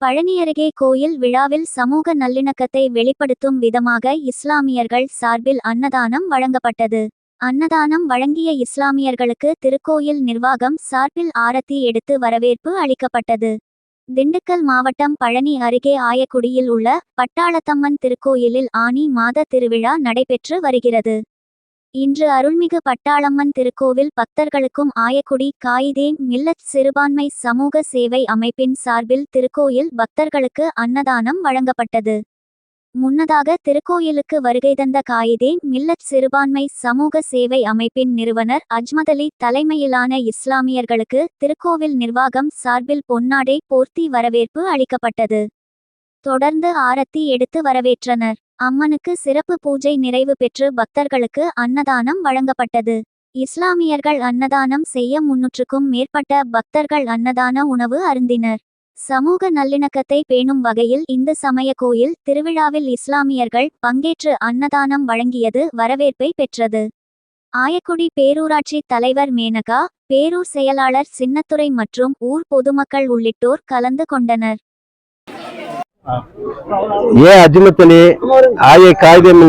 பழனி அருகே கோயில் விழாவில் சமூக நல்லிணக்கத்தை வெளிப்படுத்தும் விதமாக இஸ்லாமியர்கள் சார்பில் அன்னதானம் வழங்கப்பட்டது. அன்னதானம் வழங்கிய இஸ்லாமியர்களுக்கு திருக்கோயில் நிர்வாகம் சார்பில் ஆரத்தி எடுத்து வரவேற்பு அளிக்கப்பட்டது. திண்டுக்கல் மாவட்டம் பழனி அருகே ஆயக்குடியில் உள்ள பட்டாளத்தம்மன் திருக்கோயிலில் ஆனி மாத திருவிழா நடைபெற்று வருகிறது. இன்று அருள்மிகு பட்டாளம்மன் திருக்கோவில் பக்தர்களுக்கும் ஆயக்குடி காயிதே மில்லத் சிறுபான்மை சமூக சேவை அமைப்பின் சார்பில் திருக்கோயில் பக்தர்களுக்கு அன்னதானம் வழங்கப்பட்டது. முன்னதாக திருக்கோயிலுக்கு வருகை தந்த காயிதே மில்லத் சிறுபான்மை சமூக சேவை அமைப்பின் நிறுவனர் அஜ்மதலி தலைமையிலான இஸ்லாமியர்களுக்கு திருக்கோவில் நிர்வாகம் சார்பில் பொன்னாடை போர்த்தி வரவேற்பு அளிக்கப்பட்டது. தொடர்ந்து ஆரத்தி எடுத்து வரவேற்றனர். அம்மனுக்கு சிறப்பு பூஜை நிறைவு பெற்று பக்தர்களுக்கு அன்னதானம் வழங்கப்பட்டது. இஸ்லாமியர்கள் அன்னதானம் செய்ய முன்னூற்றுக்கும் மேற்பட்ட பக்தர்கள் அன்னதான உணவு அருந்தினர். சமூக நல்லிணக்கத்தை பேணும் வகையில் இந்து சமய கோயில் திருவிழாவில் இஸ்லாமியர்கள் பங்கேற்று அன்னதானம் வழங்கியது வரவேற்பை பெற்றது. ஆயக்குடி பேரூராட்சி தலைவர் மேனகா பேரூர் செயலாளர் சின்னத்துறை மற்றும் ஊர் பொதுமக்கள் உள்ளிட்டோர் கலந்து கொண்டனர். ஏன் அஜிமத் அலி ஆய காகிதம்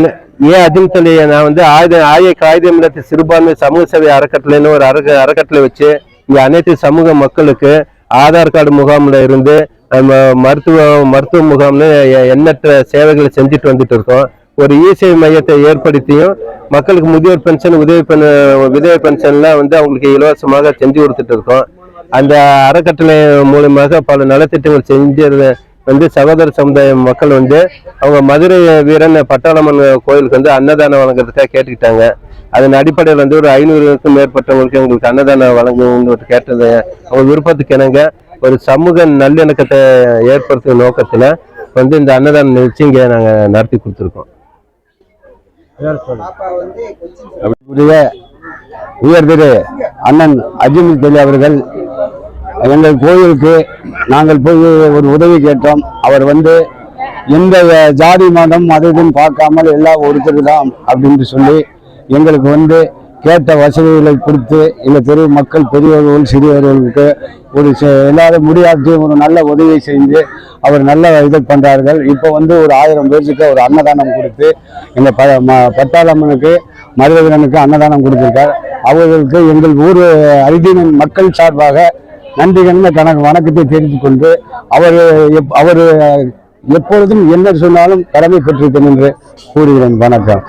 ஏன் அஜிமத் நான் வந்து ஆயுத ஆய காகிதம் இல்லத்து சிறுபான்மை சமூக சேவை அறக்கட்டளைன்னு ஒரு அறக்க அறக்கட்டளை வச்சு இங்க அனைத்து சமூக மக்களுக்கு ஆதார் கார்டு முகாமில் இருந்து நம்ம மருத்துவ மருத்துவ முகாம்னு எண்ணற்ற சேவைகளை செஞ்சுட்டு வந்துட்டு இருக்கோம். ஒரு இசேவை மையத்தை ஏற்படுத்தியும் மக்களுக்கு முதியோர் பென்ஷன் உதவி பெண் விதவை பென்ஷன்லாம் வந்து அவங்களுக்கு இலவசமாக செஞ்சு கொடுத்துட்டு இருக்கோம். அந்த அறக்கட்டளை மூலமாக பல நலத்திட்டங்கள் செஞ்சது வந்து சகோதர சமுதாய மக்கள் வந்து அவங்க மதுரை வீரன் பட்டாளம்மன் கோயிலுக்கு வந்து அன்னதானம் வழங்குறதுக்காக கேட்டுக்கிட்டாங்க. அதன் அடிப்படையில் வந்து ஒரு ஐநூறுக்கும் மேற்பட்டவங்களுக்கு எங்களுக்கு அன்னதானம் வழங்குன்னு கேட்டது. அவங்க விருப்பத்துக்கு இணங்க ஒரு சமூக நல்லிணக்கத்தை ஏற்படுத்தும் நோக்கத்தில் வந்து இந்த அன்னதான நிகழ்ச்சி இங்கே நாங்கள் நடத்தி கொடுத்துருக்கோம். உரிய உயர் திரு அண்ணன் அஜிமுல் அவர்கள் எங்கள் கோயிலுக்கு நாங்கள் போய் ஒரு உதவி கேட்டோம். அவர் வந்து எந்த ஜாதி மதம் மதத்தையும் பார்க்காமல் எல்லாம் ஒருத்தர் தான் அப்படின்னு சொல்லி எங்களுக்கு வந்து கேட்ட வசதிகளை கொடுத்து இல்லை தெரு மக்கள் பெரியவர்கள் சிறியவர்களுக்கு ஒரு ச- எல்லாரும் முடியாட்டி ஒரு நல்ல உதவியை செஞ்சு அவர் நல்ல இது பண்ணுறார்கள் இப்போ வந்து ஒரு ஆயிரம் பேருக்கு ஒரு அன்னதானம் கொடுத்து எங்கள் ப ம- பட்டாளம்மனுக்கு மதுரவீரனுக்கு அன்னதானம் கொடுத்துருக்கார். அவர்களுக்கு எங்கள் ஊர் ஐதீனன் மக்கள் சார்பாக நன்றி கண்ட கணக்கு வணக்கத்தை தெரிவித்துக் கொண்டு அவர் எப்- அவர் எப்பொழுதும் என்ன சொன்னாலும் கடமை பெற்றிருக்கேன் என்று கூறுகிறேன். வணக்கம்.